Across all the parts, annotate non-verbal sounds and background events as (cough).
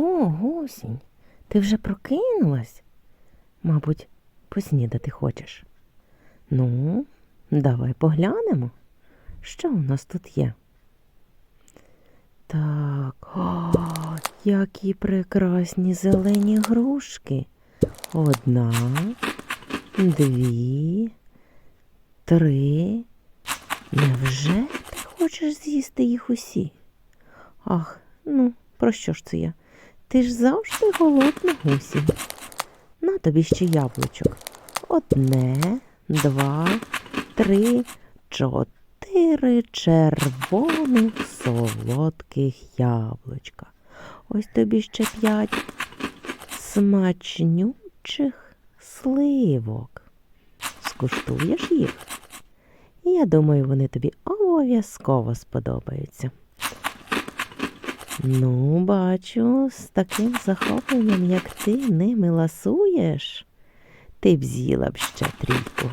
О, гусінь, ти вже прокинулась? Мабуть, поснідати хочеш. Ну, давай поглянемо, що у нас тут є. Так, о, які прекрасні зелені грушки. Одна, дві, три. Невже ти хочеш з'їсти їх усі? Ах, ну, про що ж це я? Ти ж завжди голодна гусінь. На тобі ще яблучок. Одне, два, три, чотири червоних солодких яблучка. Ось тобі ще п'ять смачнючих сливок. Скуштуєш їх? Я думаю, вони тобі обов'язково сподобаються. Ну, бачу, з таким захопленням, як ти ними ласуєш, ти б з'їла б ще трійку.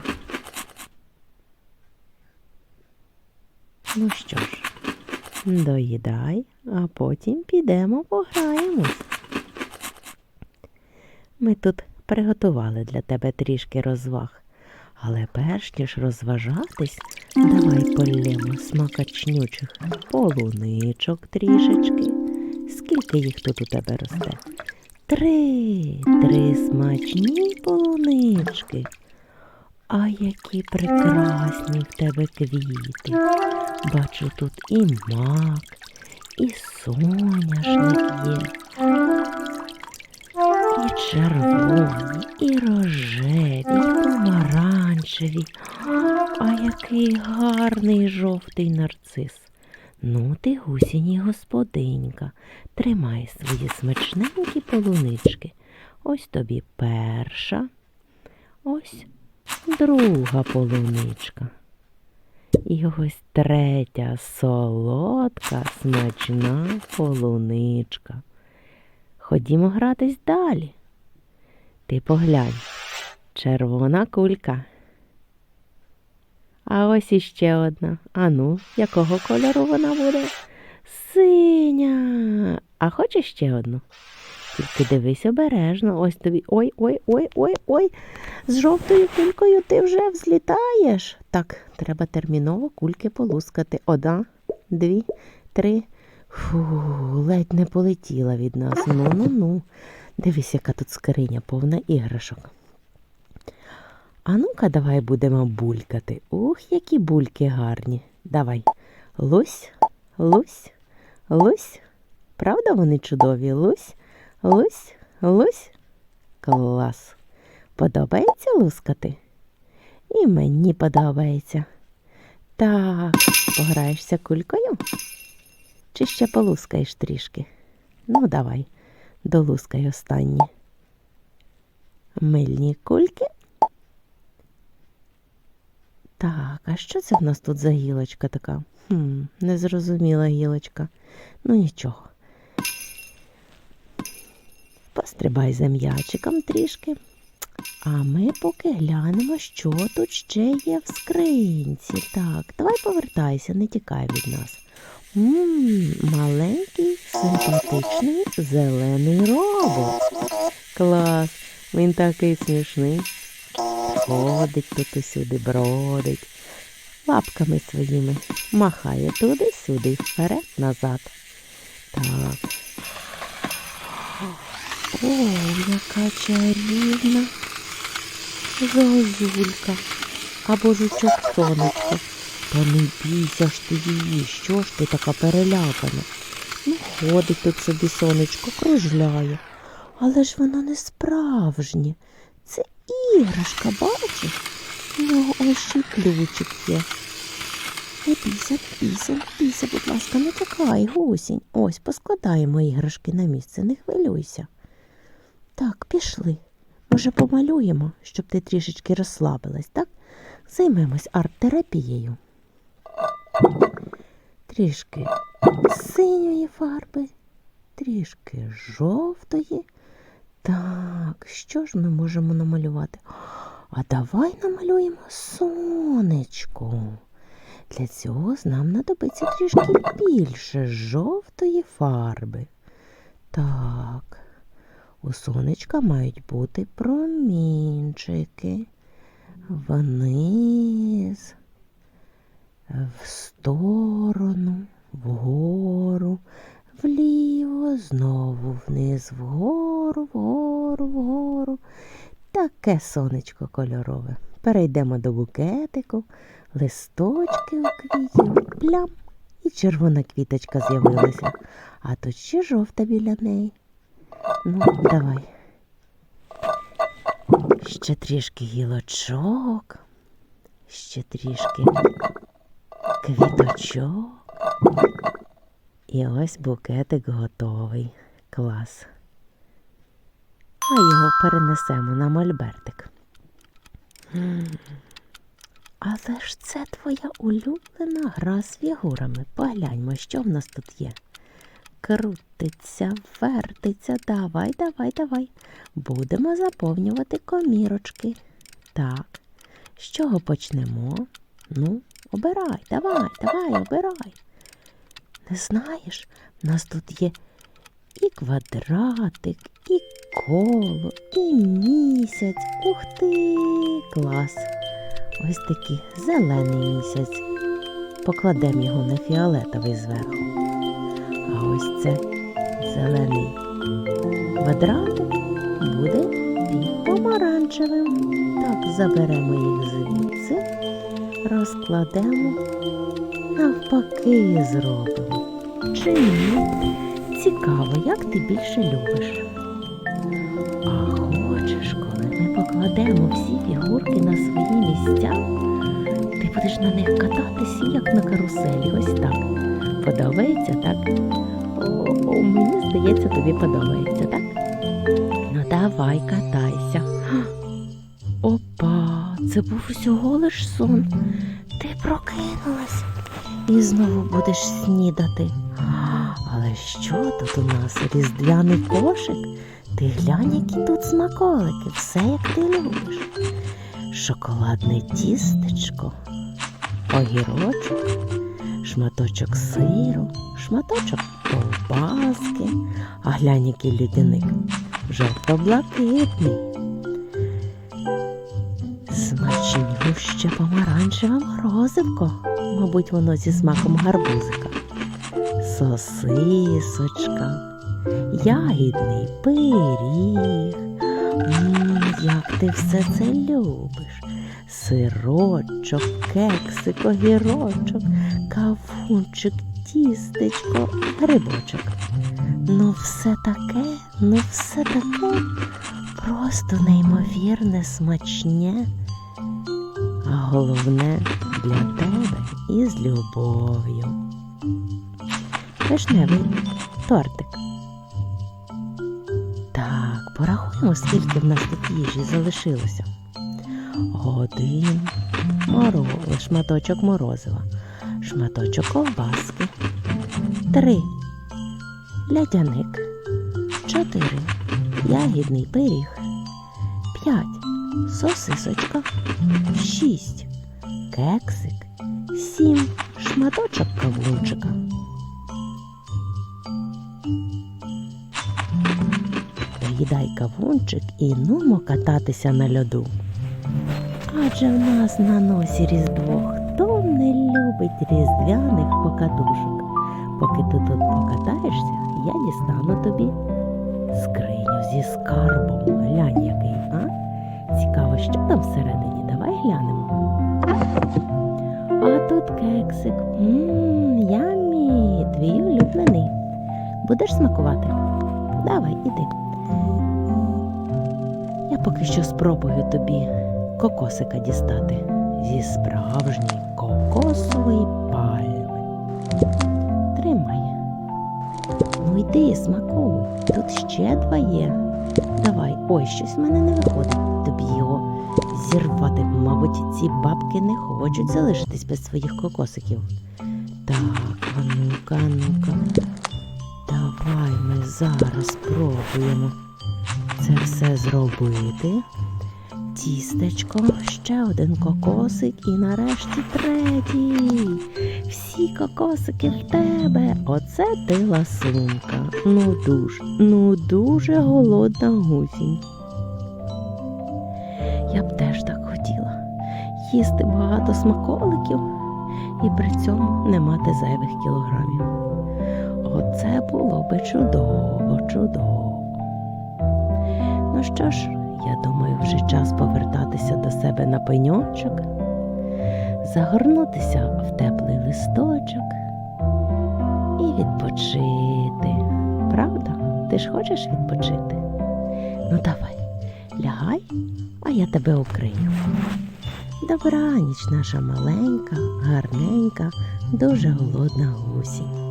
Ну що ж, доїдай, а потім підемо пограємось. Ми тут приготували для тебе трішки розваг, але перш ніж розважатись, давай полємо смакачнючих полуничок трішечки. Скільки їх тут у тебе росте? Три, три смачні полунички. А які прекрасні в тебе квіти. Бачу тут і мак, і соняшник є, і червоні, і рожеві, і помаранчеві. А який гарний жовтий нарцис. Ну, ти гусіній господинька, тримай свої смачненькі полунички. Ось тобі перша, ось друга полуничка. І ось третя солодка, смачна полуничка. Ходімо гратись далі. Ти поглянь, червона кулька. А ось іще одна. Ану, якого кольору вона буде? Синя. А хочеш ще одну? Тільки дивись обережно. Ось тобі. Ой, ой, ой, ой, ой. З жовтою кулькою ти вже взлітаєш. Так, треба терміново кульки полускати. Одна, дві, три. Фу, ледь не полетіла від нас. Ну, ну, ну. Дивись, яка тут скриня повна іграшок. А ну-ка, давай будемо булькати. Ух, які бульки гарні. Давай. Лусь, лусь, лусь. Правда вони чудові? Лусь, лусь, лусь. Клас. Подобається лускати? І мені подобається. Так, пограєшся кулькою? Чи ще полускаєш трішки? Ну, давай, долускай останні. Мильні кульки. Так, а що це в нас тут за гілочка така? Хм, незрозуміла гілочка. Ну нічого. Пострибай за м'ячиком трішки. А ми поки глянемо, що тут ще є в скринці. Так, давай повертайся, не тікай від нас. Ммм, маленький, симпатичний зелений робот. Клас, він такий смішний. Ходить тут усюди, бродить, лапками своїми махає туди-сюди, вперед, назад. Так. О, яка чарівна зозулька або жучок сонечко. Та не бійся ж ти її, що ж ти така перелякана? Ну, ходить тут собі сонечко, кружляє. Але ж воно не справжнє. Це іграшка, бачиш? У нього ось ще ключик є. Бійся, бійся, бійся, будь ласка, не тікай, гусінь. Ось, поскладаємо іграшки на місце, не хвилюйся. Так, пішли. Може, помалюємо, щоб ти трішечки розслабилась, так? Займемось арт-терапією. Трішки синьої фарби, трішки жовтої. Так, що ж ми можемо намалювати? А давай намалюємо сонечко. Для цього нам знадобиться трішки більше жовтої фарби. Так, у сонечка мають бути промінчики. Вниз, в сторону, вгору, вліво, знову вниз, вгору, вгору, вгору. Таке сонечко кольорове. Перейдемо до букетику, листочки у квітів, плям, і червона квіточка з'явилася. А тут ще жовта біля неї. Ну, давай. Ще трішки гілочок, ще трішки квіточок. І ось букетик готовий. Клас. А його перенесемо на мольбертик. Але ж це твоя улюблена гра з фігурами. Погляньмо, що в нас тут є. Крутиться, вертиться. Давай, давай, давай. Будемо заповнювати комірочки. Так. З чого почнемо? Ну, обирай, давай, давай, обирай. Не знаєш, в нас тут є і квадратик, і коло, і місяць. Ух ти, клас. Ось такий зелений місяць. Покладемо його на фіолетовий зверху. А ось це зелений квадратик буде помаранчевим. Так, заберемо їх звідси, розкладемо, навпаки зробимо. Чи ні? Цікаво, як ти більше любиш. А покладемо всі фігурки на свої місця, ти будеш на них кататися, як на каруселі, ось так. Подобається, так? О, мені здається, тобі подобається, так? Ну давай катайся. (gasps) Опа, це був усього лиш сон. Ти прокинулась і знову будеш снідати. Але що тут у нас? Різдвяний кошик? Ти глянь, які тут смаколики, все як ти любиш. Шоколадне тістечко, огірочок, шматочок сиру, шматочок ковбаски, а глянь, який людяник, жовто-блакитний. Смачнюще помаранчеве морозивко, мабуть, воно зі смаком гарбузика. Сосисочка, ягідний пиріг. М, як ти все це любиш? Сирочок, кексик, огірочок, кавунчик, тістечко, грибочок. Ну, все таке, ну все таке просто неймовірне смачне. А головне для тебе із любов'ю. Вишневий тортик. Так, порахуємо, скільки в нас тут їжі залишилося. Один моро... шматочок морозива, шматочок ковбаски, три лядяник, чотири ягідний пиріг, п'ять сосисочка, шість кексик, сім шматочок кавунчика. Доїдай кавунчик і нумо кататися на льоду. Адже в нас на носі Різдво. Хто не любить різдвяних покатушок? Поки ти тут покатаєшся, я дістану тобі скриню зі скарбом. Глянь який, а? Цікаво, що там всередині. Давай глянемо. А тут кексик. Ммм, ямі, твій улюблений. Будеш смакувати? Давай, іди. Я поки що спробую тобі кокосика дістати зі справжньої кокосової пальми. Тримай. Ну йди, смакуй. Тут ще два є. Давай, ой, щось в мене не виходить. Тобі його зірвати. Мабуть, ці бабки не хочуть залишитись без своїх кокосиків. Так, ну-ка, ну-ка. Давай ми зараз спробуємо це все зробити. тістечко, ще один кокосик і нарешті третій. Всі кокосики в тебе. Оце ти ласунка. Ну дуже, ну дуже голодна гусінь. Я б теж так хотіла їсти багато смаколиків і при цьому не мати зайвих кілограмів. Оце було би чудово, чудово. Ну що ж, я думаю, вже час повертатися до себе на пеньочок, загорнутися в теплий листочок і відпочити. Правда? Ти ж хочеш відпочити? Ну давай, лягай, а я тебе укрию. Добраніч, наша маленька, гарненька, дуже голодна гусінь.